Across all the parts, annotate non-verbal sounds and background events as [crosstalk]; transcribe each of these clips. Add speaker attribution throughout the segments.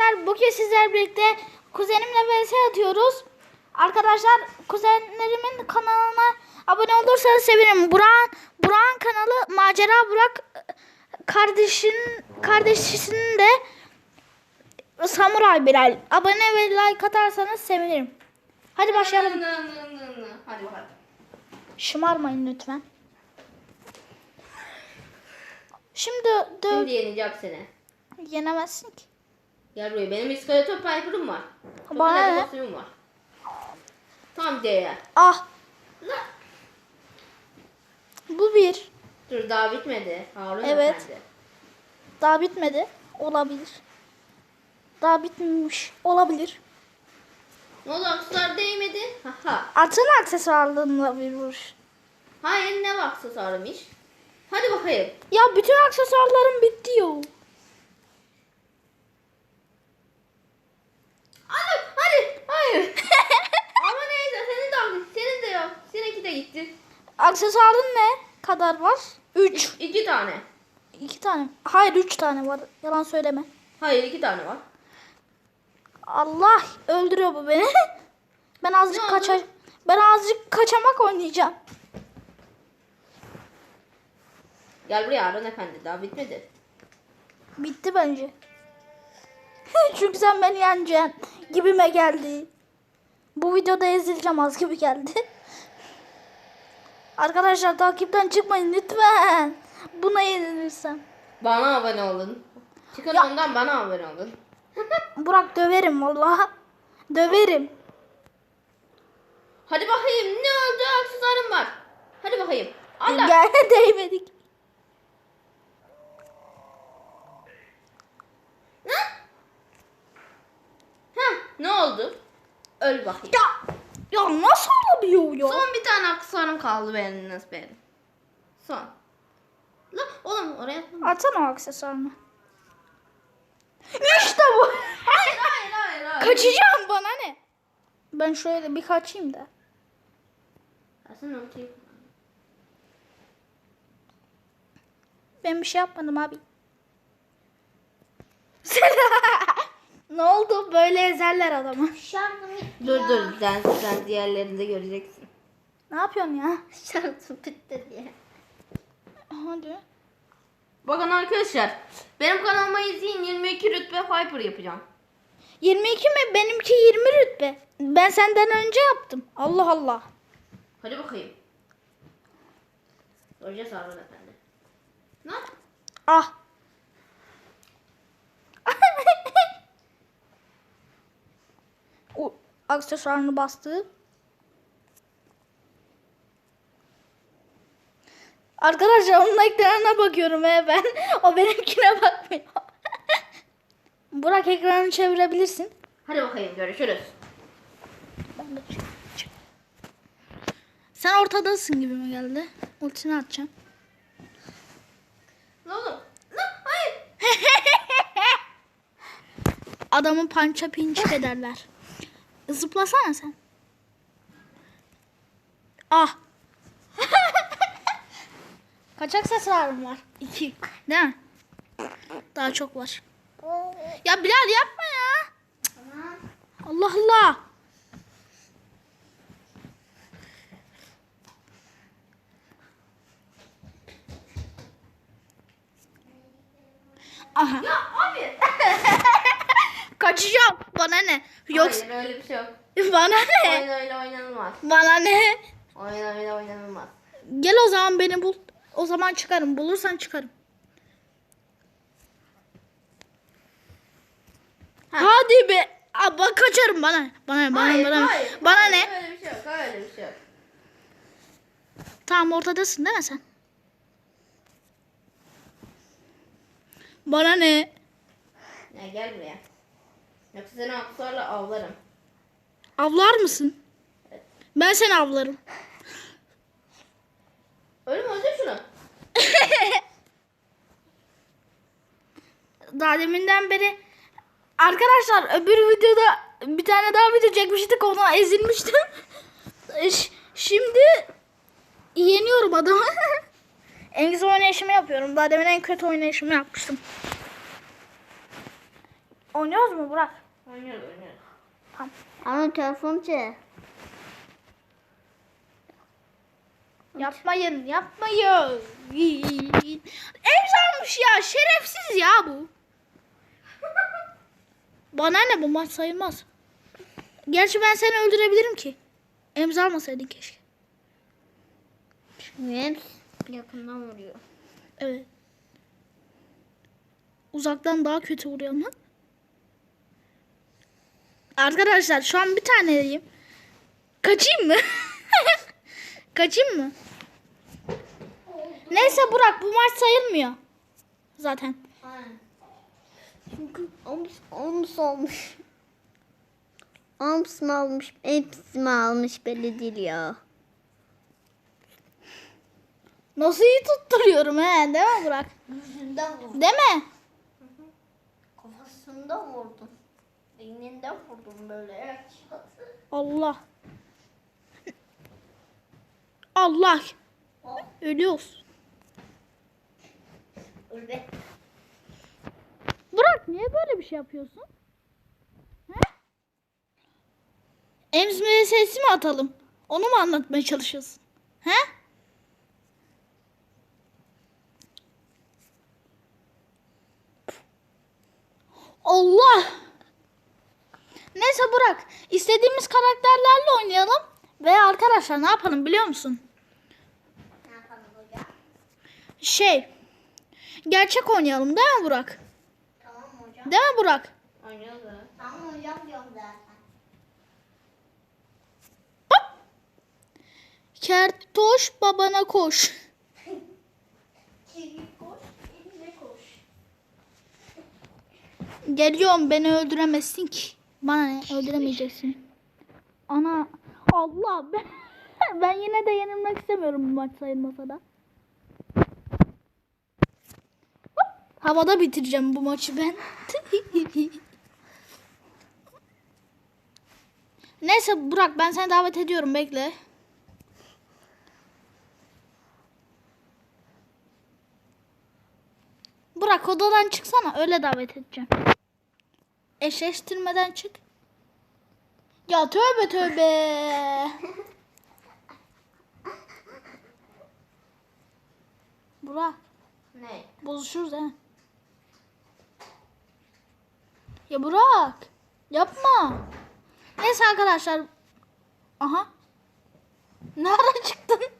Speaker 1: arkadaşlar bugün sizler birlikte kuzenimle vs atıyoruz. Arkadaşlar kuzenlerimin kanalına abone olursanız sevinirim. Burak'ın Burak'ın kanalı Macera Burak kardeşin kardeşinin de Samuray Bilal. Abone ve like atarsanız sevinirim. Hadi başlayalım.
Speaker 2: Hadi bakalım.
Speaker 1: Şımarmayın lütfen. Şimdi döv
Speaker 2: Şimdi yeneceğim seni.
Speaker 1: yenemezsin ki.
Speaker 2: Gel buraya. Benim iskeletor piper'ım var. Çok
Speaker 1: Bana ne?
Speaker 2: kostümüm var. Tam değer.
Speaker 1: Ah
Speaker 2: La.
Speaker 1: bu bir.
Speaker 2: Dur daha bitmedi. Harun
Speaker 1: Evet.
Speaker 2: Efendi.
Speaker 1: Daha bitmedi. Olabilir. Daha bitmemiş. Olabilir.
Speaker 2: Ne oldu aksessuar değmedi? Haha.
Speaker 1: Atın aksesuarlarına bir vuruş.
Speaker 2: Hayır ne var aksesuarıymış? Hadi bakayım.
Speaker 1: Ya bütün aksesuarlarım bitti yo.
Speaker 2: Hadi hadi. Hayır. [laughs] Ama neyse senin de aldın. Senin de yok. Seninki de gitti.
Speaker 1: Aksesuarın ne kadar var? 3.
Speaker 2: İki tane.
Speaker 1: 2 tane. Hayır 3 tane var. Yalan söyleme.
Speaker 2: Hayır iki tane var.
Speaker 1: Allah öldürüyor bu beni. [laughs] Ben azıcık
Speaker 2: Ne oldu?
Speaker 1: kaça ben azıcık kaçamak oynayacağım.
Speaker 2: Gel buraya Harun Efendi. Daha bitmedi.
Speaker 1: Bitti bence. Çünkü sen beni yeneceksin gibime geldi. Bu videoda ezileceğim az gibi geldi. Arkadaşlar takipten çıkmayın lütfen. Buna yenilirsem.
Speaker 2: Bana abone olun. Çıkın
Speaker 1: Ya.
Speaker 2: ondan bana abone olun. [laughs]
Speaker 1: Burak döverim vallahi. Döverim.
Speaker 2: Hadi bakayım ne oldu aksesuarım var. Hadi bakayım. Allah.
Speaker 1: Gel [laughs] değmedik.
Speaker 2: Heh, ne oldu? Öl bakayım.
Speaker 1: Ya, ya nasıl olabiliyor ya?
Speaker 2: Son bir tane aksesuarım kaldı benim benim. Son. La oğlum oraya atma.
Speaker 1: Atsana o aksesuarını. İşte bu.
Speaker 2: Hayır hayır hayır hayır.
Speaker 1: Kaçacağım bana ne? Ben şöyle bir kaçayım da.
Speaker 2: Aslında ultiyi-
Speaker 1: Ben bir şey yapmadım abi. [laughs] ne oldu? Böyle ezerler adamı.
Speaker 2: Dur dur sen, sen diğerlerinde göreceksin.
Speaker 1: Ne yapıyorsun ya?
Speaker 2: Şartım bitti diye.
Speaker 1: Hadi.
Speaker 2: Bakın arkadaşlar benim kanalıma izleyin 22 rütbe Viper yapacağım.
Speaker 1: 22 mi? Benimki 20 rütbe. Ben senden önce yaptım. Allah Allah.
Speaker 2: Hadi bakayım. Göreceğiz Harun Efendi. Ne?
Speaker 1: Ah. o aksesuarını bastı. Arkadaşlar onun ekranına bakıyorum he ben. [laughs] O benimkine bakmıyor. [laughs] Burak ekranını çevirebilirsin.
Speaker 2: Hadi bakayım görüşürüz.
Speaker 1: Sen ortadasın gibi mi geldi? Ultini atacağım.
Speaker 2: Ne oğlum? Ne? Hayır. [laughs]
Speaker 1: Adamın pança pinçik ederler. Zıplasana sen. Ah. [laughs] Kaç aksesuarım var? İki. Değil mi? Daha çok var. Ya Bilal yapma ya. Allah Allah. Aha.
Speaker 2: Ya abi.
Speaker 1: Kaçacağım. Bana ne? Yoksa
Speaker 2: Hayır öyle bir şey yok.
Speaker 1: bana
Speaker 2: Oyun
Speaker 1: ne?
Speaker 2: öyle oynanılmaz.
Speaker 1: Bana ne?
Speaker 2: Oyun öyle oynanılmaz.
Speaker 1: Gel o zaman beni bul. O zaman çıkarım. Bulursan çıkarım. Hadi be. Bak kaçarım bana. Bana? Bana
Speaker 2: hayır,
Speaker 1: Bana,
Speaker 2: hayır,
Speaker 1: bana
Speaker 2: hayır,
Speaker 1: ne?
Speaker 2: Öyle bir şey yok. Öyle bir şey yok.
Speaker 1: Tamam ortadasın değil mi sen? Bana ne?
Speaker 2: Ya gel buraya. Yoksa seni aksesuarla avlarım.
Speaker 1: Avlar mısın? Ben seni avlarım.
Speaker 2: Öyle mi? Öldür şunu. [laughs]
Speaker 1: Daha deminden beri arkadaşlar öbür videoda bir tane daha video çekmiştik ona ezilmiştim. [laughs] Şimdi yeniyorum adamı. [laughs] en güzel oynayışımı yapıyorum. Daha demin en kötü oynayışımı yapmıştım. Oynuyoruz mu Burak?
Speaker 2: Oynuyoruz.
Speaker 1: Tamam.
Speaker 3: Ama telefon çe.
Speaker 1: Yapmayın, yapmayın. Emzalmış ya, şerefsiz ya bu. Bana ne bu maç sayılmaz. Gerçi ben seni öldürebilirim ki. Emzalmasaydın keşke.
Speaker 3: Çünkü hep yakından vuruyor.
Speaker 1: Evet. Uzaktan daha kötü vuruyor ama. Arkadaşlar şu an bir taneyim. Kaçayım mı? [laughs] Kaçayım mı? Neyse Burak bu maç sayılmıyor. Zaten.
Speaker 3: Çünkü oms, oms olmuş. Oms mu almış, hepsi mi almış belli değil ya.
Speaker 1: Nasıl iyi tutturuyorum he değil mi Burak?
Speaker 3: Yüzünden vurdum.
Speaker 1: Değil mi?
Speaker 3: Kafasında vurdum. Beyninden vurdum böyle.
Speaker 1: Allah. Allah. Ölüyoruz.
Speaker 3: Öyle.
Speaker 1: Burak niye böyle bir şey yapıyorsun? He? Emzmeye sesi mi atalım? Onu mu anlatmaya çalışıyorsun? He? Allah! Neyse Burak, istediğimiz karakterlerle oynayalım. Ve arkadaşlar ne yapalım biliyor musun?
Speaker 3: Ne yapalım hocam?
Speaker 1: Şey, gerçek oynayalım değil mi Burak?
Speaker 3: Tamam hocam.
Speaker 1: Değil mi Burak?
Speaker 2: Ha.
Speaker 3: Tamam hocam diyorum zaten.
Speaker 1: Hop. Kertoş babana koş. [laughs] Geliyorum beni öldüremezsin ki. Bana ne öldüremeyeceksin. Ana Allah ben, [laughs] ben yine de yenilmek istemiyorum bu maç sayılmasa da. Havada bitireceğim bu maçı ben. [laughs] Neyse Burak ben seni davet ediyorum bekle. Burak odadan çıksana öyle davet edeceğim. Eşleştirmeden çık. Ya tövbe tövbe. Burak
Speaker 2: Ne?
Speaker 1: bozuşuruz he. Ya Burak yapma. Neyse arkadaşlar. Aha. Ne ara çıktın? [laughs]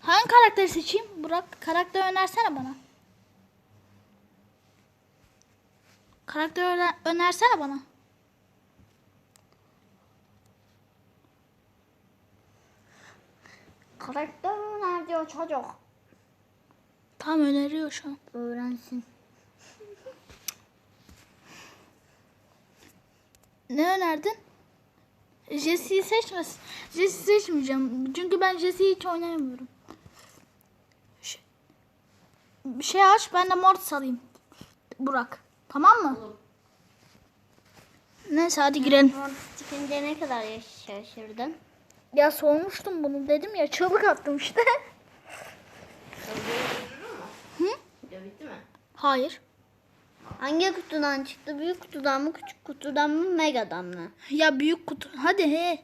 Speaker 1: Hangi karakteri seçeyim? Burak karakter önersene bana. Karakter öner- önersene bana.
Speaker 3: Karakter nerede o çocuk?
Speaker 1: Tam öneriyor şu an.
Speaker 3: Öğrensin.
Speaker 1: Ne önerdin? Jesse'yi seçmez. Jesse'yi seçmeyeceğim. Çünkü ben Jesse'yi hiç oynayamıyorum. Ş- Bir şey aç ben de Mortis alayım. Burak. Tamam mı?
Speaker 2: Oğlum.
Speaker 1: Neyse hadi girelim.
Speaker 3: Çıkınca ne kadar şaşırdın?
Speaker 1: Ya sormuştum bunu dedim ya çığlık attım işte. Hı?
Speaker 2: Video bitti mi?
Speaker 1: Hayır.
Speaker 3: Hangi kutudan çıktı? Büyük kutudan mı, küçük kutudan mı, megadan mı?
Speaker 1: Ya büyük kutu. Hadi he.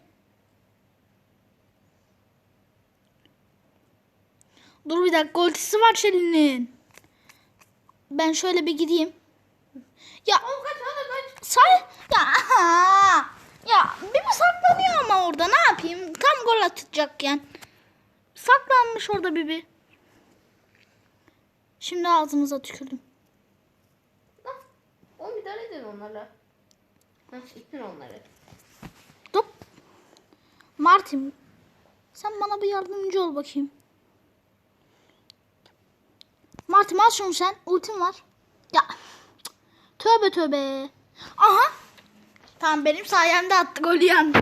Speaker 1: Dur bir dakika ultisi var Şelin'in. Ben şöyle bir gideyim. Ya
Speaker 2: Oğlum kaç hadi kaç.
Speaker 1: say ya aha! ya bir mi saklanıyor ama orada ne yapayım? Tam gol atacakken. Saklanmış orada bir. Şimdi ağzımıza tükürdüm.
Speaker 2: Lan. Oğlum bir tane edin onlarla. Ha ittin onları.
Speaker 1: Dur. Martin. Sen bana bir yardımcı ol bakayım. Martin al şunu sen. Ultim var. Ya. Tövbe tövbe. Aha. Tamam benim sayemde attı golü yandı.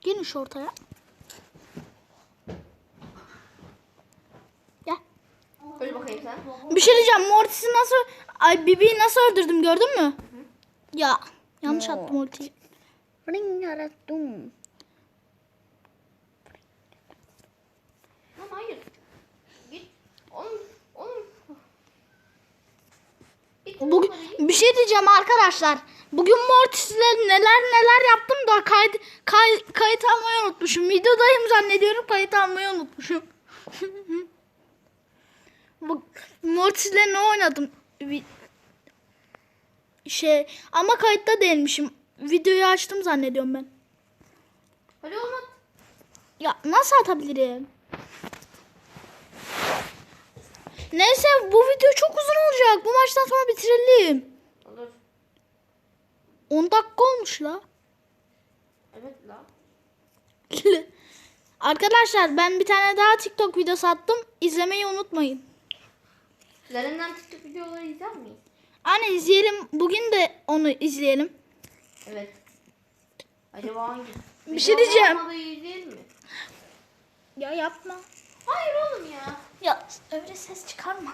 Speaker 1: Gelin şu ortaya. Gel.
Speaker 2: Öyle bakayım sen.
Speaker 1: Bir şey diyeceğim. Mortis'i nasıl... Ay Bibi'yi nasıl öldürdüm gördün mü? Ya. Yanlış attım ultiyi.
Speaker 3: Ring yarattım.
Speaker 2: Lan hayır.
Speaker 1: Bir şey diyeceğim arkadaşlar. Bugün Mortis'le neler neler yaptım da kayıt kay, kayıt almayı unutmuşum. Videodayım zannediyorum kayıt almayı unutmuşum. [laughs] Bu Mortis'le ne oynadım? Şey ama kayıtta değilmişim. Videoyu açtım zannediyorum ben.
Speaker 2: Hadi oğlum.
Speaker 1: Ya nasıl atabilirim? Neyse bu video çok uzun olacak. Bu maçtan sonra bitirelim.
Speaker 2: Olur.
Speaker 1: 10 dakika olmuş la.
Speaker 2: Evet la. [laughs]
Speaker 1: Arkadaşlar ben bir tane daha TikTok videosu attım. İzlemeyi unutmayın.
Speaker 2: Lerinden TikTok videoları izler miyiz?
Speaker 1: Anne izleyelim. Bugün de onu izleyelim.
Speaker 2: Evet. Acaba hangi?
Speaker 1: Bir şey diyeceğim.
Speaker 2: Mi?
Speaker 1: Ya yapma.
Speaker 2: Hayır oğlum ya.
Speaker 1: Ya öyle ses çıkarma.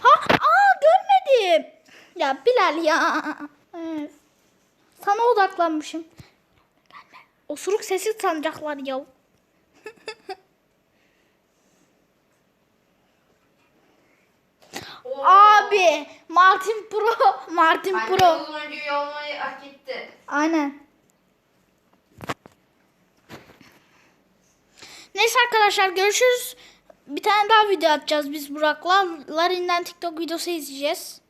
Speaker 1: Ha, aa görmedim. Ya Bilal ya. Evet. Sana odaklanmışım. Gelme. Osuruk sesi sanacaklar ya. Abi Martin Pro. Martin
Speaker 2: Anne
Speaker 1: Pro.
Speaker 2: hak etti.
Speaker 1: Aynen. Neyse arkadaşlar görüşürüz. Bir tane daha video atacağız biz Burak'la. Larin'den TikTok videosu izleyeceğiz.